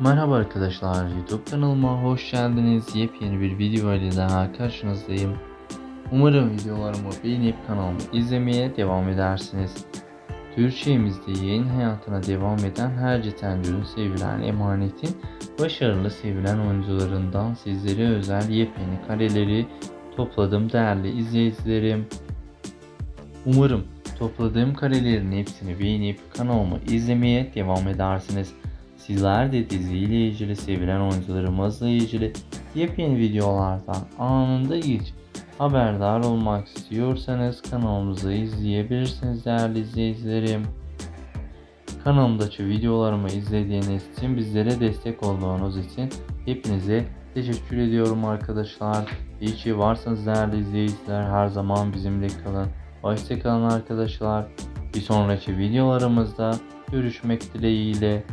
Merhaba arkadaşlar, YouTube kanalıma hoş geldiniz. Yepyeni bir video ile daha karşınızdayım. Umarım videolarımı beğenip kanalımı izlemeye devam edersiniz. Türkçemizde yayın hayatına devam eden her Tencür'ün sevilen emanetin başarılı sevilen oyuncularından sizlere özel yepyeni kareleri topladım değerli izleyicilerim. Umarım topladığım karelerin hepsini beğenip kanalımı izlemeye devam edersiniz. Sizler de diziyle ilgili sevilen oyuncularımızla ilgili yepyeni videolardan anında ilk haberdar olmak istiyorsanız kanalımızı izleyebilirsiniz değerli izleyicilerim. Kanalımdaki videolarımı izlediğiniz için bizlere destek olduğunuz için hepinize teşekkür ediyorum arkadaşlar. İyi ki varsınız değerli izleyiciler. Her zaman bizimle kalın. Hoşçakalın arkadaşlar. Bir sonraki videolarımızda görüşmek dileğiyle.